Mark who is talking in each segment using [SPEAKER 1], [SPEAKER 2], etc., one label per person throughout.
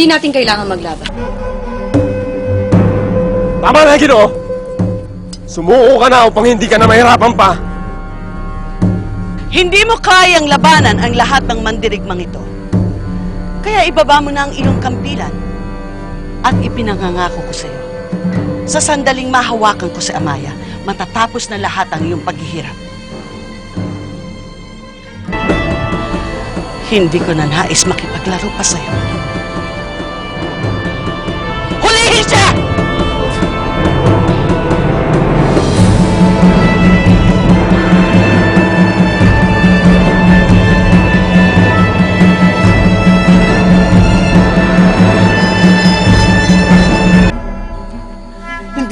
[SPEAKER 1] Hindi natin kailangan maglaban.
[SPEAKER 2] Tama na, Ginoo! Sumuko ka na upang hindi ka na mahirapan pa.
[SPEAKER 3] Hindi mo kayang labanan ang lahat ng mandirigmang ito. Kaya ibaba mo na ang iyong kampilan at ipinangangako ko sa iyo. Sa sandaling mahawakan ko si Amaya, matatapos na lahat ang iyong paghihirap. Hindi ko na nais makipaglaro pa sa iyo.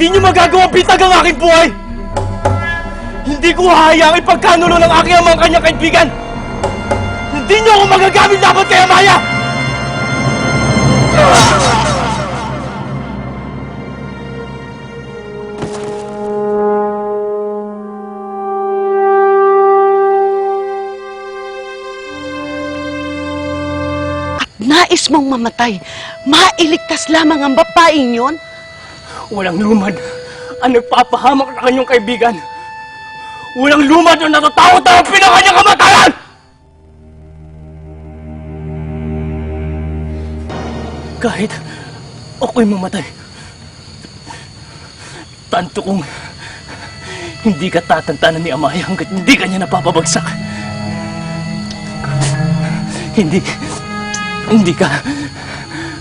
[SPEAKER 2] Hindi niyo magagawa bitag ang aking buhay! Hindi ko hahayaang ipagkanulo ng aking amang kanyang kaibigan! Hindi niyo ako magagamit dapat kay Amaya!
[SPEAKER 3] Nais mong mamatay, mailigtas lamang ang babaeng yon?
[SPEAKER 2] Walang lumad ang nagpapahamak na kanyang kaibigan. Walang lumad ang natatakot na ang pinakanyang kamatayan! Kahit ako'y mamatay, tanto kong hindi ka tatantanan ni Amaya hanggat hindi ka niya napapabagsak. Hindi, hindi ka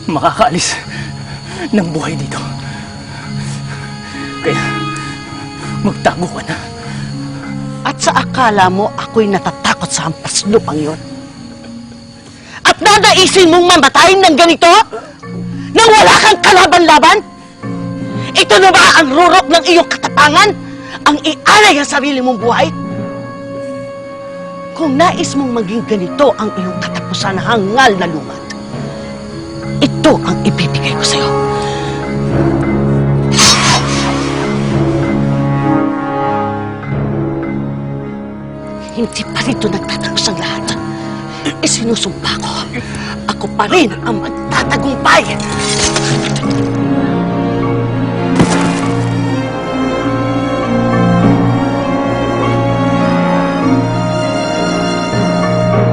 [SPEAKER 2] makakaalis ng buhay dito. Magtago ka na.
[SPEAKER 3] At sa akala mo ako'y natatakot sa hampas lupang yon? At nadaisin mong mamatayin ng ganito? Nang wala kang kalaban-laban? Ito na ba ang rurok ng iyong katapangan? Ang ialay ang sarili mong buhay? Kung nais mong maging ganito ang iyong katapusan na hangal na lumad, ito ang ibibigay ko sa'yo. Hindi pa rin ito nagtatapos ang lahat. Eh, Isinusumpa ko. Ako pa rin ang magtatagumpay.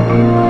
[SPEAKER 3] Thank you.